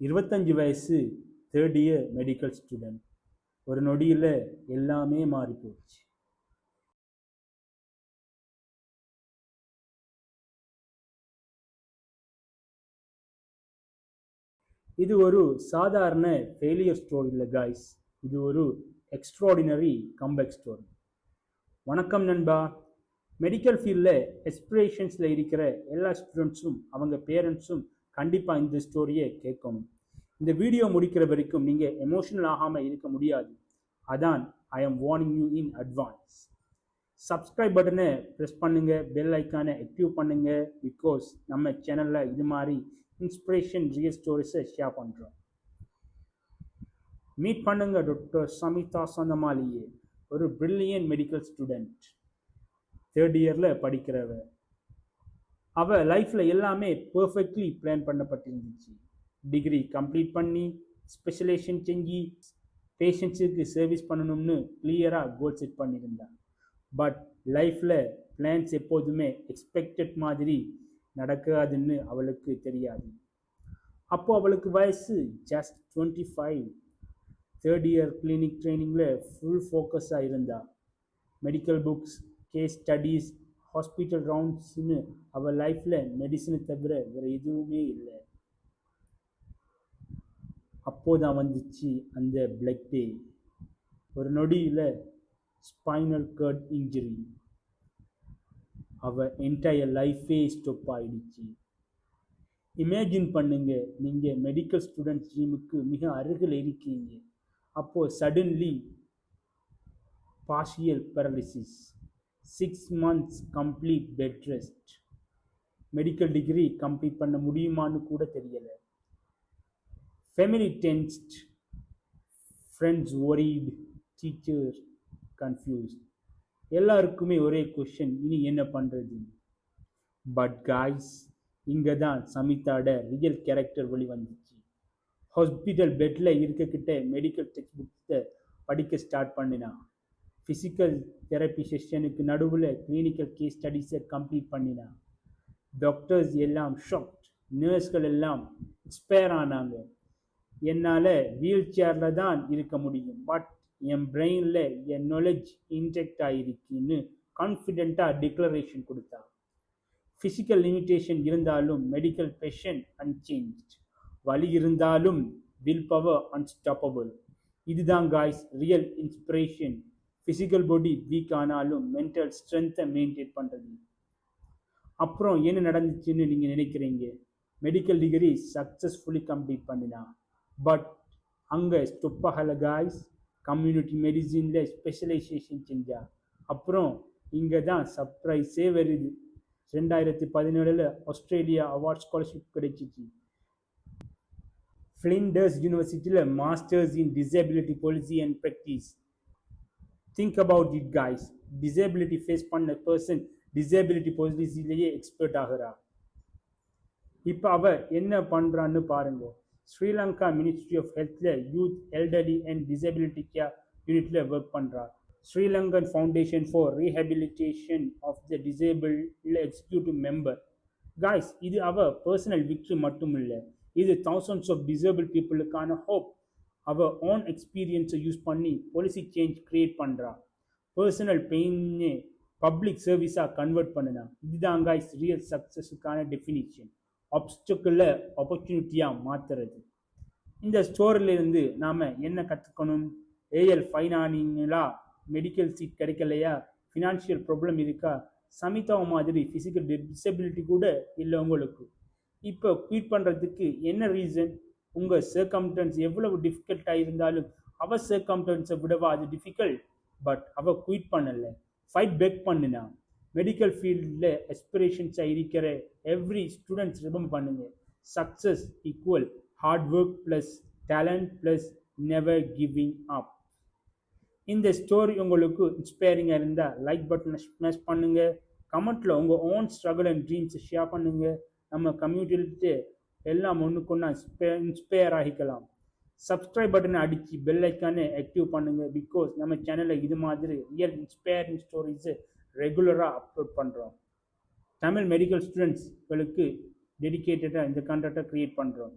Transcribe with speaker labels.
Speaker 1: இருபத்தஞ்சு வயசு third year medical student ஒரு நொடியில் எல்லாமே மாறி போச்சு இது ஒரு சாதாரண ஃபெயிலியர் ஸ்டோரி இல்லை காய்ஸ் இது ஒரு எக்ஸ்ட்ராடினரி கம்பேக் ஸ்டோரி வணக்கம் நண்பா. மெடிக்கல் ஃபீல்டில் எஸ்பிரேஷன்ஸில் இருக்கிற எல்லா ஸ்டூடெண்ட்ஸும் அவங்க பேரண்ட்ஸும் கண்டிப்பாக இந்த ஸ்டோரியை கேட்கணும். இந்த வீடியோ முடிக்கிற வரைக்கும் நீங்கள் எமோஷனல் ஆகாமல் இருக்க முடியாது. அதான் I am warning you in advance subscribe பட்டனை ப்ரெஸ் பண்ணுங்க பெல் ஐக்கானை ஆக்டிவ் பண்ணுங்க பிகாஸ் நம்ம சேனலில் இது மாதிரி இன்ஸ்பிரேஷன் ரியல் ஸ்டோரிஸை ஷேர் பண்ணுறோம் மீட் பண்ணுங்க டாக்டர் சமிதா சந்தமாலியே. ஒரு பிரில்லியன் மெடிக்கல் ஸ்டூடெண்ட் தேர்ட் இயரில் படிக்கிறவர் அவள் லைஃப்பில் எல்லாமே பர்ஃபெக்ட்லி பிளான் பண்ணப்பட்டிருந்துச்சு. டிகிரி கம்ப்ளீட் பண்ணி ஸ்பெஷலைசேஷன் செஞ்சு பேஷண்ட்ஸுக்கு சர்வீஸ் பண்ணணும்னு கிளியராக கோல் செட் பண்ணியிருந்தாள் பட் லைஃப்பில் பிளான்ஸ் எப்போதுமே எக்ஸ்பெக்டட் மாதிரி நடக்காதுன்னு அவளுக்கு தெரியாது. அப்போது அவளுக்கு வயசு just twenty five third year clinic ட்ரைனிங்கில் full ஃபோக்கஸாக இருந்தா. Medical books case studies hospital ரவுண்ட்ஸ்னு அவள் லைஃப்பில் மெடிசனை தவிர வேறு எதுவுமே இல்லை. அப்போதான் வந்துச்சு அந்த பிளட் டே ஒரு நொடியில் ஸ்பைனல் கர்ட் இன்ஜுரி அவள் என்டையர் லைஃபே ஸ்டொப் ஆயிடுச்சு. இமேஜின் பண்ணுங்க நீங்கள் மெடிக்கல் ஸ்டூடெண்ட் ஜீமுக்கு மிக அருகில் இருக்கீங்க. அப்போது suddenly partial paralysis six months complete bed rest medical degree complete பண்ண முடியுமான்னு கூட தெரியலை. Family tensed friends worried teacher confused எல்லாருக்குமே ஒரே கொஷன் இனி என்ன பண்ணுறது பட் காய்ஸ் இங்கே தான் சமிதாட ரியல் கேரக்டர் வழி வந்துச்சு ஹாஸ்பிட்டல் பெட்டில் இருக்கக்கிட்ட மெடிக்கல் டெக்ஸ்ட் புக்ஸை படிக்க ஸ்டார்ட் பண்ணினான் ஃபிசிக்கல் தெரப்பி செஷனுக்கு நடுவில் கிளினிக்கல் கேஸ் ஸ்டடீஸை கம்ப்ளீட் பண்ணினான் டாக்டர்ஸ் எல்லாம் ஷாக்ட் நர்ஸ்கள் எல்லாம் எக்ஸ்பயர் ஆனாங்க. என்னால் வீல் சேரில் தான் இருக்க முடியும். பட் என் பிரெயினில் என் நாலேஜ் இன்டெக்ட் ஆகிருக்குன்னு கான்ஃபிடெண்ட்டாக டிக்ளரேஷன் கொடுத்தா ஃபிசிக்கல் லிமிட்டேஷன் இருந்தாலும் மெடிக்கல் பேஷன் அன்சேஞ்ச் வலி இருந்தாலும் வில் பவர் அன்ஸ்டாப்பபிள் இதுதான் guys real inspiration physical body weak ஆனாலும் மென்டல் ஸ்ட்ரென்த்தை மெயின்டைன் பண்ணுறது அப்புறம் என்ன நடந்துச்சுன்னு நீங்கள் நினைக்கிறீங்க? மெடிக்கல் டிகிரி சக்ஸஸ்ஃபுல்லி கம்ப்ளீட் பண்ணினா. பட் அங்கே ஸ்டொப்பகல காய்ஸ் கம்யூனிட்டி மெடிசினில் ஸ்பெஷலைசேஷன் செஞ்சா. அப்புறம் இங்கே தான் சர்ப்ரைஸே வருது. ரெண்டாயிரத்தி பதினேழில் ஆஸ்திரேலியா அவார்ட் ஸ்காலர்ஷிப் கிடைச்சிச்சு. ஃப்ளிண்டர்ஸ் யூனிவர்சிட்டியில் masters in disability policy and practice think about it guys disability face பண்ண பர்சன் டிசேபிலிட்டி பாலிசிலேயே எக்ஸ்பர்ட் ஆகிறா. இப்போ அவர் என்ன பண்ணுறான்னு பாருங்க. Sri Lanka ministry of ஹெல்த்தில் youth elderly and disability care யூனிட்டில் ஒர்க் பண்ணுறா Sri Lankan foundation for rehabilitation of the disabled executive member guys இது அவ பர்சனல் விக்ட்ரி மட்டும் இல்லை. இது தௌசண்ட்ஸ் ஆஃப் டிசேபிள் பீப்புளுக்கான ஹோப் அவள் ஓன் எக்ஸ்பீரியன்ஸை யூஸ் பண்ணி பாலிசி சேஞ்ச் க்ரியேட் பண்ணுறா பர்சனல் பெயின்னு பப்ளிக் சர்வீஸாக கன்வெர்ட் பண்ணுனா. இதுதான் காய்ஸ் ரியல் சக்ஸஸுக்கான டெஃபினிஷன் ஆப்ஸ்டக்கிளில் ஆப்பர்ச்சுனிட்டியாக மாற்றுறது இந்த ஸ்டோரிலிருந்து நாம் என்ன கற்றுக்கணும் ஏஎல் ஃபைனானிங்களா மெடிக்கல் சீட் கிடைக்கலையா? ஃபினான்ஷியல் ப்ராப்ளம் இருக்கா? சமிதாவை மாதிரி ஃபிசிக்கல் டிசபிலிட்டி கூட இல்லை உங்களுக்கு. இப்போ குயிட் பண்ணுறதுக்கு என்ன ரீசன் உங்கள் சர்க்கம்டன்ஸ் எவ்வளவு டிஃபிகல்ட்டாக இருந்தாலும் அவ சர்க்கம்டன்ஸை விடவா அது டிஃபிகல்ட் பட் அவ குயிட் பண்ணலை. ஃபைட் பேக் பண்ணினா மெடிக்கல் ஃபீல்டில் எஸ்பிரேஷன்ஸாக இருக்கிற எவ்ரி ஸ்டூடெண்ட்ஸ் ரிமம் பண்ணுங்க. Success equal hard work plus talent plus never giving up இந்த ஸ்டோரி உங்களுக்கு இன்ஸ்பைரிங்காக இருந்தால் லைக் பட்டனை ஸ்மாஷ் பண்ணுங்கள் கமெண்ட்டில் உங்கள் ஓன் ஸ்ட்ரகிள் அண்ட் ட்ரீம்ஸை ஷேர் பண்ணுங்கள் நம்ம கம்யூனிட்டிட்டு எல்லாம் ஒன்றுக்கு இன்ஸ்பயர் ஆகிக்கலாம். சப்ஸ்கிரைப் பட்டனை அடித்து பெல்லைக்கானே ஆக்டிவ் பண்ணுங்கள் பிகாஸ் நம்ம சேனலில் இது மாதிரி ரியல் இன்ஸ்பயரிங் ஸ்டோரிஸு ரெகுலராக அப்லோட் பண்ணுறோம் தமிழ் மெடிக்கல் ஸ்டூடெண்ட்ஸ்களுக்கு டெடிக்கேட்டடாக இந்த கண்டெக்டை க்ரியேட் பண்ணுறோம்